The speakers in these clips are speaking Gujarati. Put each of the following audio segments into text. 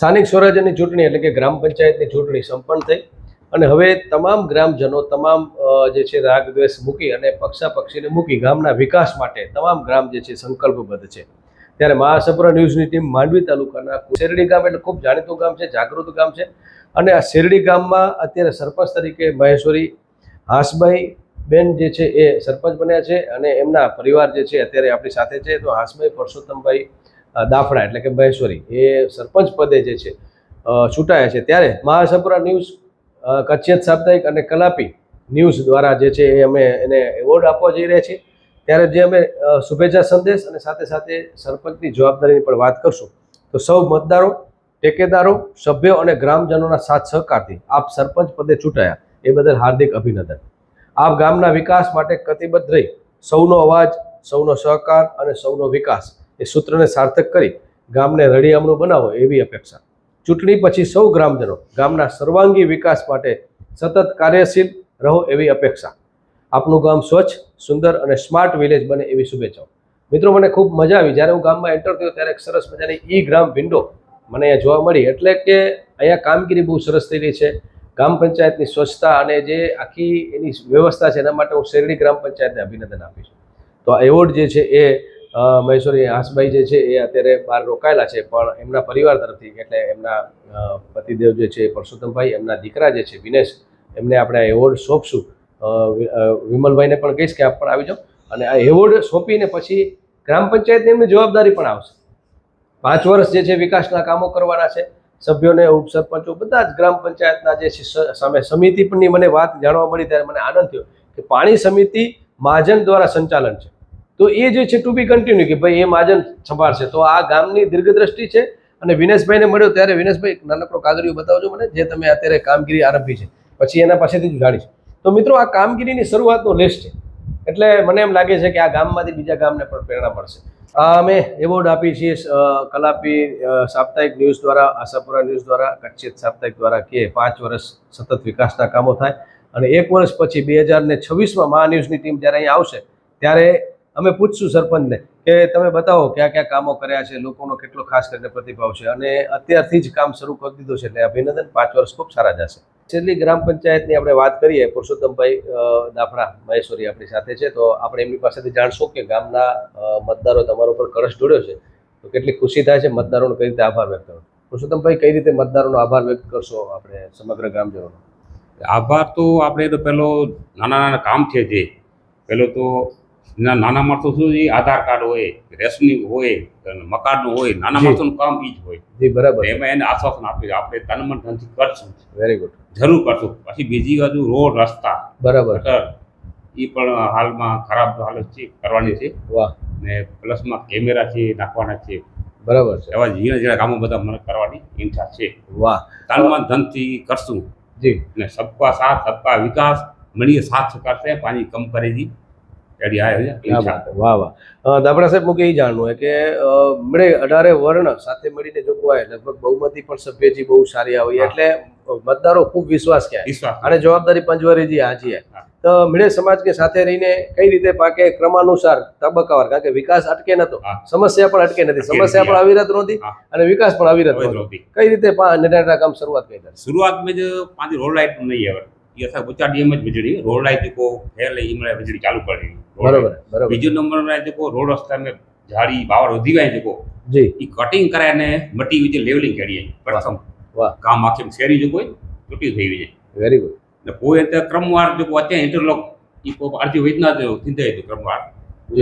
સ્થાનિક સ્વરાજ્યની ચૂંટણી એટલે કે ગ્રામ પંચાયતની ચૂંટણી સંપન્ન થઈ અને હવે તમામ ગ્રામજનો તમામ જે છે રાગદ્વેષ મૂકી અને પક્ષાપક્ષીને મૂકી ગામના વિકાસ માટે તમામ ગ્રામ જે છે સંકલ્પબદ્ધ છે. ત્યારે મહાસપુરા ન્યૂઝની ટીમ માંડવી તાલુકાના શેરડી ગામ એટલે ખૂબ જાણીતું ગામ છે, જાગૃત ગામ છે અને આ શેરડી ગામમાં અત્યારે સરપંચ તરીકે મહેશ્વરી હાસભાઈ બેન જે છે એ સરપંચ બન્યા છે અને એમના પરિવાર જે છે અત્યારે આપણી સાથે છે. તો હાસભાઈ પરસોત્તમભાઈ દાફડા એટલે કે મહેશ્વરી, એ સરપંચ પદે જે છે છૂટાયા છે. ત્યારે મહાસપુરા ન્યૂઝ કચ્છિયત સાપ્તાહિક અને કલાપી ન્યૂઝ દ્વારા જે છે એ અમે એને એવોર્ડ આપવા જઈ રહ્યા છીએ. ત્યારે જે અમે શુભેચ્છા સંદેશ અને સાથે સાથે સરપંચની જવાબદારીની પણ વાત કરશું, તો સૌ મતદારો, ટેકેદારો, સભ્યો અને ગ્રામજનોના સાથ સહકારથી આપ સરપંચ પદે ચૂંટાયા. એ બદલ હાર્દિક અભિનંદન. આપ ગામના વિકાસ માટે કતિબદ્ધ રહી, સૌનો અવાજ, સૌનો સહકાર અને સૌનો વિકાસ એ સૂત્રને સાર્થક કરી ગામને રળિયામણું બનાવો એવી અપેક્ષા. ચૂંટણી પછી સૌ ગ્રામજનો ગામના સર્વાંગી વિકાસ માટે સતત કાર્યશીલ રહો એવી અપેક્ષા. આપનું ગામ સ્વચ્છ, સુંદર અને સ્માર્ટ વિલેજ બને એવી શુભેચ્છાઓ. મિત્રો, મને ખૂબ મજા આવી. જ્યારે હું ગામમાં એન્ટર થયો ત્યારે એક સરસ મજાની ઈ ગ્રામ વિન્ડો મને અહીંયા જોવા મળી. એટલે કે અહીંયા કામગીરી બહુ સરસ થઈ છે. ગ્રામ પંચાયતની સ્વચ્છતા અને જે આખી એની વ્યવસ્થા છે, એના માટે હું શેરડી ગ્રામ પંચાયતને અભિનંદન આપીશ. તો આ એવોર્ડ જે છે એ મહેશ્વરી હાંસભાઈ જે છે એ અત્યારે બહાર રોકાયેલા છે, પણ એમના પરિવાર તરફથી એટલે એમના પતિદેવ જે છે પરસોત્તમભાઈ, એમના દીકરા જે છે વિનેશ, એમને આપણે આ એવોર્ડ સોંપશું. વિમલભાઈને પણ કહીશ કે આપ પણ આવી જાઓ. અને આ એવોર્ડ સોંપીને પછી ગ્રામ પંચાયતની એમની જવાબદારી પણ આવશે. પાંચ વર્ષ જે છે વિકાસના કામો કરવાના છે. સભ્યોને, ઉપસરપંચો, બધા જ ગ્રામ પંચાયતના જે સામે સમિતિ પણની મને વાત જાણવા મળી ત્યારે મને આનંદ થયો કે પાણી સમિતિ મહાજન દ્વારા સંચાલન છે. તો એ જે છે ટુ બી કન્ટિન્યુ કે ભાઈ એ મહાજન સંભાળશે. તો આ ગામની દીર્ઘદ્રષ્ટિ છે અને વિનેશભાઈને મળ્યો ત્યારે વિનેશભાઈ નાનકડો કાગળિયો બતાવજો મને, જે તમે અત્યારે કામગીરી આરંભી છે. પછી એના પાસેથી જ જાણીશ તો મિત્રો, આ કામગીરીની શરૂઆતનો લેસ છે. એટલે મને એમ લાગે છે કે આ ગામમાંથી બીજા ગામને પણ પ્રેરણા મળશે. અમે એવોર્ડ આપી છીએ કલાપી સાપ્તાહિક ન્યૂઝ દ્વારા, આશાપુરા ન્યૂઝ દ્વારા, કચ્છિત સાપ્તાહિક દ્વારા, કે પાંચ વર્ષ સતત વિકાસના કામો થાય. અને એક વર્ષ પછી બે હજાર ને છવ્વીસમાં મહા ન્યૂઝની ટીમ જ્યારે અહીંયા આવશે, ત્યારે અમે પૂછશું સરપંચને કે તમે બતાવો કયા કયા કામો કર્યા છે, લોકોનો કેટલો ખાસ કરીને પ્રતિભાવ છે. અને અત્યારથી જ કામ શરૂ કરી દીધું છે એટલે અભિનંદન. પાંચ વર્ષ ખૂબ સારા જશે. છેલ્લી ગ્રામ પંચાયતની આપણે વાત કરીએ, પુરુષોત્તમભાઈ દાફડા મહેશ્વરી આપણી સાથે છે. તો આપણે એમની પાસેથી જાણશું કે ગામના મતદારો તમારા ઉપર કળશ જોડ્યો છે. તો કેટલી ખુશી થાય છે મતદારોનો કઈ રીતે આભાર વ્યક્ત કરો પુરુષોત્તમભાઈ, કઈ રીતે મતદારોનો આભાર વ્યક્ત કરશો આપણે સમગ્ર ગ્રામજનોનો આભાર તો આપણે તો પેલો નાના નાના કામ છે જે. પેલો તો નાના માણસો શું છે? આધાર કાર્ડ હોય રેશનિંગ હોય મકાન મકાનનું હોય નાના. માણસોનું કામ ઈ જ હોય. જી બરાબર. એમાં એને આશ્વાસન આપ્યું આપણે તન મન ધનથી કરશું. વેરી ગુડ જરૂર કરશું. પછી બીજી બાજુ રોડ રસ્તા. બરાબર. એ પણ હાલમાં ખરાબ હાલત છે કરવાની છે. વાહ. ને પ્લસમાં કેમેરા છે નાખવાના છે. બરાબર છે. એવા ઝીણા ઝીણા કામો બધા મને કરવાની ઈચ્છા છે. વાહ. તન મન ધનથી કરશું. જી. ને સબકા સાથ સબકા વિકાસ મળીએ સાથ કરશે છે પાણી કમ કરેગી વાહ વાહ અ, દાબડા સાહેબ મુકે એ જાણવું હોય કે અ, મળે અઢારે વર્ણ સાથે મળીને જો કોઈ લગભગ બહુમતી પણ સભ્યજી બહુ સારી આવી હા. એટલે મતદારો ખૂબ વિશ્વાસ ક્યાં વિશ્વાસ અને જવાબદારી પંચવારીજી હાજી હે. હા. તો મળે સમાજ કે સાથે રહીને કઈ રીતે પાકે ક્રમાનુસાર તબક્કાવાર કારણ કે વિકાસ અટકે નતો હા. સમસ્યા પણ અટકે નથી અટકે સમસ્યા નથી, પણ અવિરત નહોતી હા. અને વિકાસ પણ અવિરત હવે નહોતો નહોતી. કઈ રીતે પા- નાના નાના કામ શરૂઆત કરી હતી? शुरुआत में जो पांच रोड लाइट नहीं है ये असां ऊंचा डीएम જ વીજળી રોડ લાઇટ જેકો ફેલ એ મળે વીજળી ચાલુ કરી બરોબર બરોબર. બીજો નંબરમાં જેકો રોડ રસ્તાને ઝાડી બાવર વધી ગયા જેકો જી. એ કટિંગ કરાયને મટી વિજે લેવલિંગ કરીએ. પ્રથમ કામ આખેમ શેરી જો કોઈ તૂટી થઈ વિજે વેરી ગુડ ને કોઈ એટલે ક્રમવાર જો અત્યારે ઇન્ટરલોક એ કો અડધી વેદના જો થીંદે તો ક્રમવાર.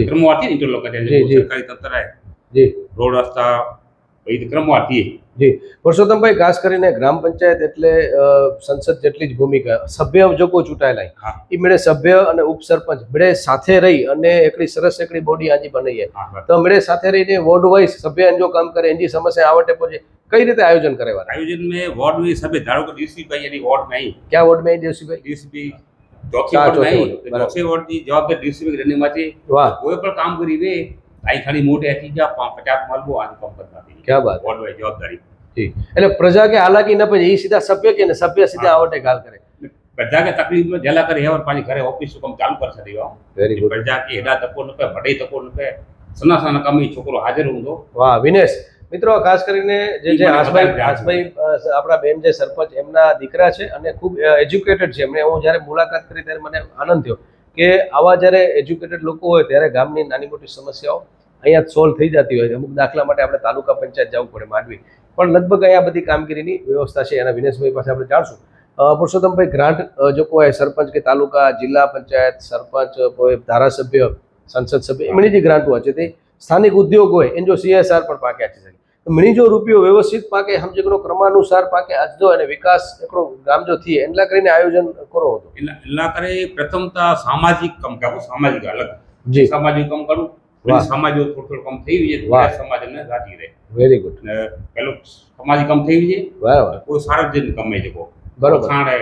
ક્રમવારથી ઇન્ટરલોક કરે સરકારી તંત્ર રોડ રસ્તા એ જી પુરુષોત્તમભાઈ ખાસ કરીને ગ્રામ પંચાયત એટલે સંસદ જેટલી જ ભૂમિકા સભ્ય જોકો ચૂંટાયેલા એ મેળે સભ્ય અને ઉપસરપંચ મેળે સાથે રહી અને એકડી સરસ એકડી બોડી આજે બનાવીએ તો મેળે સાથે રહીને વોર્ડ વાઇઝ સભ્ય જો કામ કરે એની સમસ્યા આવટે પહોંચે કઈ રીતે આયોજન કરેવા આયોજન મેં વોર્ડ મેં સભ્ય ધારો કે દિવસીભાઈ એની વોર્ડ મેં ક્યાં વોર્ડ મેં? દિવસીભાઈ દિવસીભાઈ ચોથી વોર્ડ મેં ચોથી વોર્ડની જવાબદારી દિવસીભાઈ રહેવાની કોઈ પણ કામ કરી રહી અહીં ખાલી મોટે આખી ગયા પચાસ માલવો આની કંપનીમાંથી ક્યાં વાત વોર્ડવાઈ જવાબદારી. જી. એટલે પ્રજા કે હાલાકી ન પછી એ સીધા સભ્ય કે ને સભ્ય સીધા આવટે ગાલ કરે. બધા કે તકલીફમાં જેલા કરે હેવર પાણી ઘરે ઓફિસ કામ ચાલુ કરશે દેવા. વેરી ગુડ પ્રજા કે હેડા તકો ન પે ભડે તકો ન પે સના કમી છોકરો હાજર હું વાહ વિનેશ. મિત્રો ખાસ કરીને જે જે હાસભાઈ હાસભાઈ આપણા બેન જે સરપંચ એમના દીકરા છે અને ખૂબ એજ્યુકેટેડ છે. એમને હું જ્યારે મુલાકાત કરી ત્યારે મને આનંદ થયો. કે આવા જ્યારે એજ્યુકેટેડ લોકો હોય ત્યારે ગામની નાની મોટી સમસ્યાઓ અહીંયા સોલ્વ થઈ જતી હોય અમુક દાખલા માટે આપણે તાલુકા પંચાયત જવું પડે માંડવી. પણ લગભગ અહીંયા બધી કામગીરીની વ્યવસ્થા છે. એના વિનેશભાઈ પાસે આપણે જાણશું. પુરુષોત્તમભાઈ ગ્રાન્ટ જો કોઈ સરપંચ કે તાલુકા, જિલ્લા પંચાયત, સરપંચ, કોઈ ધારાસભ્ય, સંસદ સભ્ય એમની જે ગ્રાન્ટ છે તે સ્થાનિક ઉદ્યોગ હોય, એને જો સીએસઆર પણ પાક્યા છે. તો મણી જો રૂપિયો વ્યવસ્થિત પાકે સમજે એકડો ક્રમાનુસાર પાકે આજો અને વિકાસ એકડો ગામ જો થઈએ એટલા કરીને આયોજન કરો હતો. એટલે કરે પ્રથમતા સામાજિક કામ કરવું સામાજિક અલગ જી. સામાજિક કામ કરવું સામાજિક થોડું થોડું કામ થઈ જાય વાહ. સમાજ સમાજને રાજી રહે. વેરી ગુડ પેલું સામાજિક કામ થઈ જાય બરાબર. કોઈ સાર્વજનિક કમાઈ શકો બરોબર. વથાણે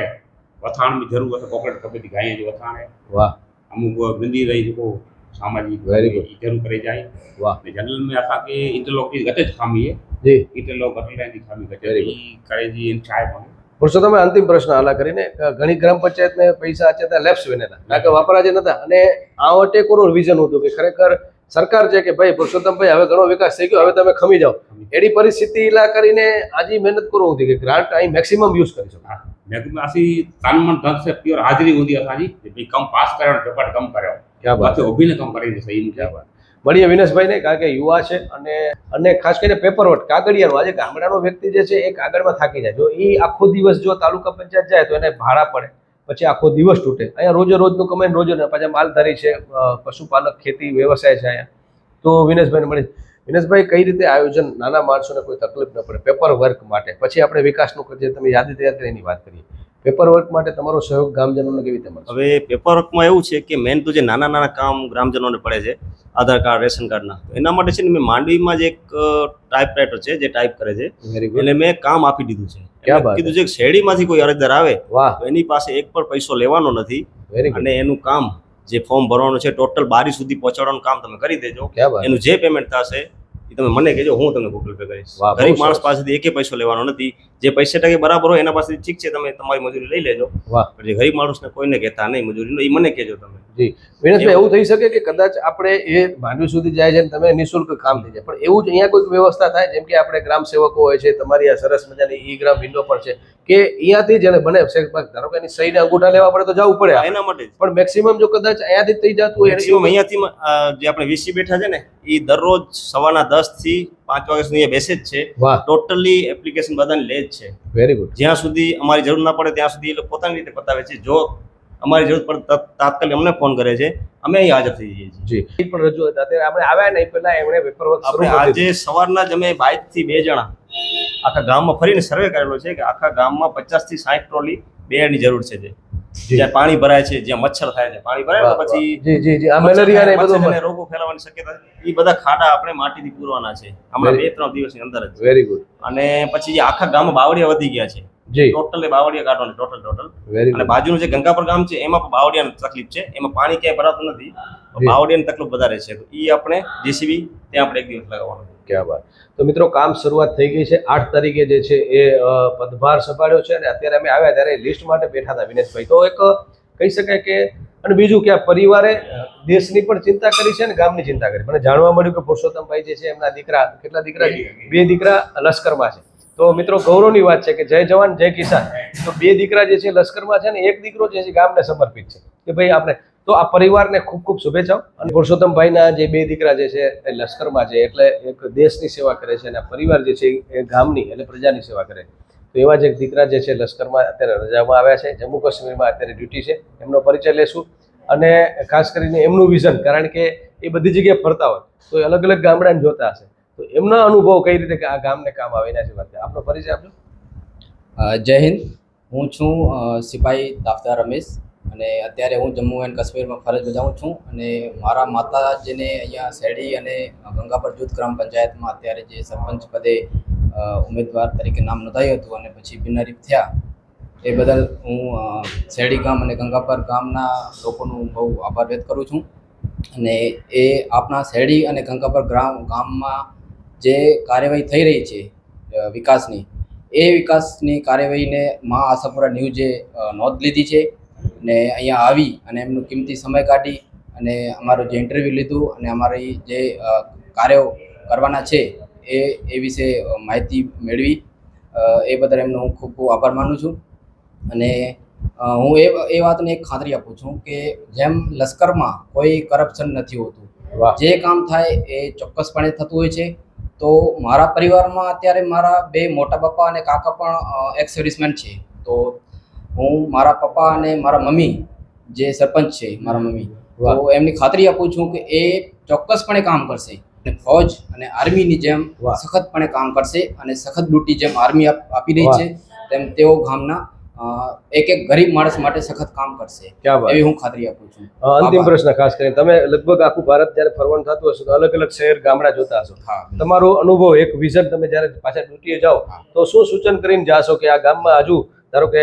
વથાણની જરૂર હોય પોકેટ કબડ્ડી ગાય જે વથાણે. વાહ. અમુક બિંદી રહી શકો સામાજિક Very good. ઈ જરૂર करे जाए वाह. ने जनरल में असां खे इंटरलॉक जी घटि ज खामी है જી इंटरलॉक घटि रहंदी खामी घटि Very ઈ करे जी इन चाहे पण પુરુષોત્તમે અંતિમ પ્રશ્ન આલા કરીને અ, ઘણી ગ્રામ પંચાયતને પૈસા અચે ત્યાં લેપ્સ વિનેતા કારણ કે વાપરા જે નતા અને આ વટે કોનું વિઝન હતું કે ખરેખર સરકાર છે કે ભાઈ પુરુષોત્તમભાઈ હવે ઘણો વિકાસ થઈ ગયો હવે તમે ખમી જાઓ એડી પરિસ્થિતિ લા કરીને આજે મહેનત કરવું હતી કે ગ્રાન્ટ અહીં મેક્સિમમ યુઝ કરી શકો मैं कि असीं तन मन धन से प्योर हाज़िरी हूंदी आहे असांजी कि भई कमु पास करियो झपट कमु करियो ક્યાં બાત बाक़ी उभी न कमु करे सही मुंहिंजा મળીએ વિનેશભાઈને કારણ કે યુવા છે અને અને ખાસ કરીને પેપર વર્ક કાગળિયાનું આજે ગામડાનો વ્યક્તિ જે છે એ કાગળમાં થાકી જાય જો એ આખો દિવસ જો તાલુકા પંચાયત જાય તો એને ભાડા પડે પછી આખો દિવસ તૂટે અહીંયા રોજે રોજનું કમાઈને રોજે ને પાછા માલધારી છે અ, પશુપાલક ખેતી વ્યવસાય છે અહીંયા તો વિનેશભાઈને મળી વિનેશભાઈ કઈ રીતે આયોજન નાના માણસોને કોઈ તકલીફ ન પડે પેપર વર્ક માટે પછી આપણે વિકાસનું જે તમે યાદી તૈયાર કરીને વાત કરીએ પેપર વર્ક માટે તમારો સહયોગ ગ્રામજનોને કેવી રીતે મળશે? હવે પેપર વર્કમાં એવું છે કે મેન તો જે નાના નાના કામ ગ્રામજનોને પડે છે આધાર કાર્ડ રેશન કાર્ડના એના માટે છે ને મેં માંડવીમાં જ એક ટાઈપ રાઇટર છે જે ટાઈપ કરે છે. એટલે મેં કામ આપી દીધું છે. કીધું છે શેરડીમાંથી કોઈ અરજદાર આવે તો એની પાસે એક પણ પૈસો લેવાનો નથી અને એનું કામ જે ફોર્મ ભરવાનું છે ટોટલ બારી સુધી પહોંચાડવાનું કામ તમે કરી દેજો. એનું જે પેમેન્ટ થશે એ તમે મને કહેજો હું તમને ગૂગલ પે કરીશ. ગરીબ માણસ પાસેથી એકે પૈસો લેવાનો નથી. જે પૈસા ટકે બરાબર હોય એના પાસેથી ઠીક છે તમે તમારી મજૂરી લઈ લેજો. વાહ. પણ જે ગરીબ માણસને કોઈને કહેતા નહીં મજૂરીનો એ મને કહેજો તમે. વિનેશભાઈ એવું થઈ શકે કે કદાચ આપણે એ માંડવી સુધી જાય છે તમે નિઃશુલ્ક કામ થઈ જાય. પણ એવું જ અહીંયા કોઈક વ્યવસ્થા થાય જેમ કે આપણે ગ્રામ સેવકો હોય છે તમારી આ સરસ મજાની ઈ ગ્રામ વિન્ડો પર છે કે અહીંયાથી જેને બને ધારો કે એની સહીને અંગૂઠા લેવા પડે તો જવું પડે એના માટે જ. પણ મેક્સિમમ જો કદાચ અહીંયાથી થઈ જતું હોય અહીંયાથી જે આપણે વીસી બેઠા છે ને એ દરરોજ સવારના દસ થી પાંચ વાગ્યા સુધી અહીંયા બેસે જ છે. ટોટલી એપ્લિકેશન બધાને લે જ છે. વેરી ગુડ જ્યાં સુધી અમારી જરૂર ના પડે ત્યાં સુધી એ લોકો પોતાની રીતે પતાવે છે. જો અમારી જરૂર પડે તાત્કાલિક અમને ફોન કરે છે. અમે અહીં હાજર થઈ જઈએ છીએ. જી. પણ રજૂઆત અત્યારે આપણે આવ્યા નહીં પહેલા એમણે પેપર વર્ક આપણે આજે સવારના જ અમે બાઇકથી બે જણા આખા ગામમાં ફરીને સર્વે કરેલો છે કે આખા ગામમાં પચાસથી સાઠ ટ્રોલી બેડની જરૂર છે જી. જ્યાં પાણી ભરાય છે જ્યાં મચ્છર થાય છે પાણી ભરાય પછી જી જી જી. આ મેલેરિયા ને બધું રોગો ફેલાવાની શક્યતા એ બધા ખાડા આપણે માટીથી પૂરવાના છે. હમણાં બે ત્રણ દિવસની અંદર જ. વેરી ગુડ અને પછી જે આખા ગામમાં બાવળિયા વધી ગયા છે. જી. ટોટલ બાવળિયા કાઢવાની ટોટલ ટોટલ અને બાજુનું જે ગંગાપર ગામ છે એમાં પણ બાવળિયાની તકલીફ છે. એમાં પાણી ક્યાંય ભરાતું નથી. બાવળિયાની તકલીફ વધારે છે. તો એ આપણે જેસીબી ત્યાં આપણે એક દિવસ લગાવવાનું ક્યાં વાત. તો મિત્રો કામ શરૂઆત થઈ ગઈ છે. આઠ તારીખે જે છે એ પદભાર સંભાળ્યો છે અને અત્યારે અમે આવ્યા ત્યારે લિસ્ટ માટે બેઠા હતા વિનેશભાઈ. તો એક કહી શકાય કે અને બીજું કે આ પરિવારે દેશની પણ ચિંતા કરી છે અને ગામની ચિંતા કરી મને જાણવા મળ્યું કે પુરુષોત્તમભાઈ જે છે એમના દીકરા કેટલા દીકરા બે દીકરા. લશ્કરમાં છે. તો મિત્રો ગૌરવની વાત છે કે જય જવાન જય કિસાન. તો બે દીકરા જે છે લશ્કરમાં છે ને એક દીકરો જે છે ગામને સમર્પિત છે. કે ભાઈ આપણે તો આ પરિવારને ખૂબ ખૂબ શુભેચ્છાઓ. અને પુરુષોત્તમભાઈના જે બે દીકરા જે છે, એ લશ્કરમાં છે, એટલે એક દેશની સેવા કરે છે અને આ પરિવાર જે છે, એ ગામની એટલે પ્રજાની સેવા કરે. તો એવા જ એક દીકરા જે છે, લશ્કરમાં અત્યારે રજામાં આવ્યા છે. જમ્મુ કાશ્મીરમાં અત્યારે ડ્યુટી છે. એમનો પરિચય લેશું. અને ખાસ કરીને એમનું વિઝન, કારણ કે એ બધી જગ્યાએ ફરતા હોય, તો એ અલગ અલગ ગામડાને જોતા હશે. તો એમના અનુભવ કઈ રીતે આ ગામને કામ આવે, એના છે વાત આપનો પરિચય આપજો. જય હિન્દ. હું છું સિપાહી દાફતા રમેશ. અને અત્યારે હું જમ્મુ એન્ડ કાશ્મીરમાં ફરજ બજાવું છું અને મારા માતાજીને અહીંયા શેરડી અને ગંગાપર જૂથ ગ્રામ પંચાયતમાં અત્યારે જે સરપંચ પદે ઉમેદવાર તરીકે નામ નોંધાયું હતું અને પછી બિનહરીફ થયા, એ બદલ હું શેરડી ગામ અને ગંગાપર ગામના લોકોનું બહુ આભાર વ્યક્ત કરું છું. અને એ આપણા શેરડી અને ગંગાપર ગ્રામ, ગામમાં જે કાર્યવાહી થઈ રહી છે વિકાસની, એ વિકાસની કાર્યવાહીને મા આશાપુરા ન્યૂઝે નોંધ લીધી છે. ને અહીંયા આવી અને એમનું કિંમતી સમય કાઢી અને અમારું જે ઇન્ટરવ્યૂ લીધું અને અમારી જે કાર્યો કરવાના છે એ એ વિશે માહિતી મેળવી. એ બદલ એમનો હું ખૂબ ખૂબ આભાર માનું છું. અને હું એ એ વાતને એક ખાતરી આપું છું કે જેમ લશ્કરમાં કોઈ કરપ્શન નથી હોતું જે કામ થાય એ ચોક્કસપણે થતું હોય છે. તો મારા પરિવારમાં અત્યારે મારા બે મોટા પપ્પા અને કાકા પણ એક્સ સર્વિસમેન છે. તો હું મારા પપ્પા અને મારા મમ્મી જે સરપંચ છે મારા મમ્મી. તો એમની ખાતરી આપું છું કે એ ચોક્કસપણે કામ કરશે. અને ફૌજ અને આર્મીની જેમ સખતપણે કામ કરશે અને સખત ડ્યુટી જેમ આર્મી આપી રહી છે તેમ તેઓ ગામના એક એક ગરીબ માણસ માટે સખત કામ કરશે. એવી હું ખાતરી આપું છું. અંતિમ પ્રશ્ન ખાસ કરીને. તમે લગભગ આખું ભારત જ્યારે ફરવાનું થતું હશે તો અલગ અલગ શહેર ગામડા જોતા હશો. તમારો અનુભવ એક વિઝન તમે જ્યારે પાછા ડ્યુટીએ જાઓ તો શું સૂચન કરીને જાશો કે આ ગામમાં હજુ ધારો કે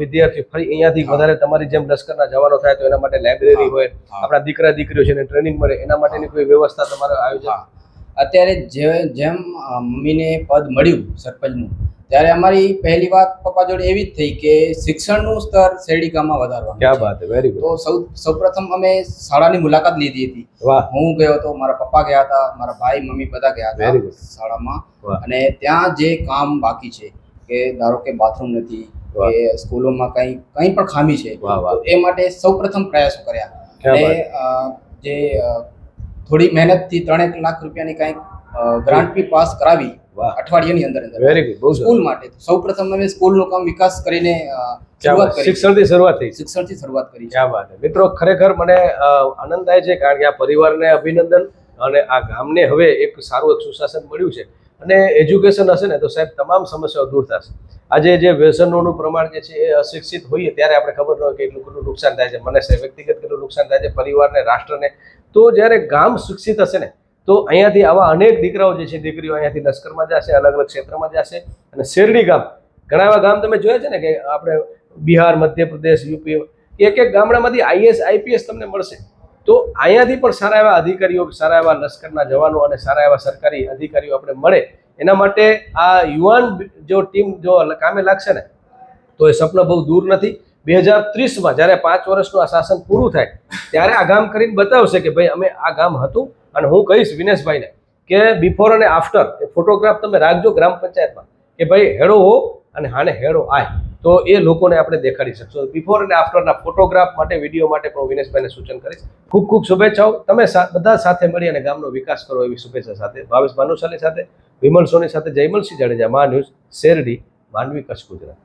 વિદ્યાર્થી ફરી અહીંયાથી વધારે તમારી જેમ લશ્કરના જવાનો થાય તો એના માટે લાઇબ્રેરી હોય આપણા દીકરા દીકરીઓ છે એને ટ્રેનિંગ મળે એના માટેની કોઈ વ્યવસ્થા તમારે આયોજન? અત્યારે જે જેમ મમ્મીને પદ મળ્યું સરપંચનું ત્યારે અમારી પહેલી વાત પપ્પા જોડે એવી જ થઈ કે શિક્ષણનું સ્તર શેરડી ગામમાં વધારવાનું ક્યાં. વેરી ગુડ તો સૌ સૌપ્રથમ અમે શાળાની મુલાકાત લીધી હતી. હું ગયો હતો મારા પપ્પા ગયા હતા મારા ભાઈ મમ્મી બધા ગયા હતા શાળામાં. અને ત્યાં જે કામ બાકી છે કે ધારો કે બાથરૂમ નથી. કે સ્કૂલોમાં કંઈ કંઈ પણ ખામી છે એ માટે સૌપ્રથમ પ્રયાસો કર્યા. અને જે થોડી મહેનતથી ત્રણેક લાખ રૂપિયાની કંઈક ગ્રાન્ટ બી પાસ કરાવી અઠવાડિયાની અંદર અંદર. વેરી ગુડ સ્કૂલ માટે. સૌ પ્રથમ અમે સ્કૂલનું કામ વિકાસ કરીને શિક્ષણથી શરૂઆત થઈ. શિક્ષણથી શરૂઆત કરી ક્યાં વાત. મિત્રો ખરેખર મને આનંદ થાય છે કારણ કે આ પરિવારને અભિનંદન અને આ ગામને હવે એક સારું એક સુશાસન મળ્યું છે. અને એજ્યુકેશન હશે ને, તો સાહેબ તમામ સમસ્યાઓ દૂર થશે. આજે જે વ્યસનોનું પ્રમાણ જે છે એ અશિક્ષિત હોઈએ ત્યારે આપણે ખબર ન હોય કે એટલું કેટલું નુકસાન થાય છે. મને વ્યક્તિગત કેટલું નુકસાન થાય છે, પરિવારને, રાષ્ટ્રને. તો જ્યારે ગામ શિક્ષિત હશે ને, તો અહીંયાથી આવા અનેક દીકરાઓ જે છે, દીકરીઓ અહીંયાથી લશ્કરમાં જશે અલગ અલગ ક્ષેત્રમાં જશે. અને શેરડી ગામ, ઘણા એવા ગામ તમે જોયા છે ને કે આપણે બિહાર, મધ્યપ્રદેશ, યુપી એક એક ગામડામાંથી આઈએસ આઈપીએસ તમને મળશે. તો અહીંયાથી પણ સારા એવા અધિકારીઓ, સારા એવા લશ્કરના જવાનો અને સારા એવા સરકારી અધિકારીઓ આપણે મળે. એના માટે આ યુવાન જો ટીમ જો કામે લાગશે ને, તો એ સપનું બહુ દૂર નથી. બે હજાર ત્રીસમાં જ્યારે પાંચ વર્ષનું આ શાસન પૂરું થાય, ત્યારે આ ગામ કરીને બતાવશે કે ભાઈ, અમે આ ગામ હતું અને હું કહીશ વિનેશભાઈને કે બિફોર અને આફ્ટર એ ફોટોગ્રાફ તમે રાખજો ગ્રામ પંચાયતમાં કે ભાઈ, હેડો હો અને હાને હેડો આય. તો એ લોકોને આપણે દેખાડી શકશો. બિફોર અને આફ્ટરના ફોટોગ્રાફ માટે વીડિયો માટે પણ વિનેશભાઈને સૂચન કરીશ. ખૂબ ખૂબ શુભેચ્છાઓ. તમે બધા સાથે મળી અને ગામનો વિકાસ કરો એવી શુભેચ્છા સાથે. ભાવેશ ભાનુશાલી સાથે, વિમલ સોની સાથે, જયમલસિંહ જાડેજા, મા ન્યૂઝ, શેરડી માંડવી કચ્છ, ગુજરાત.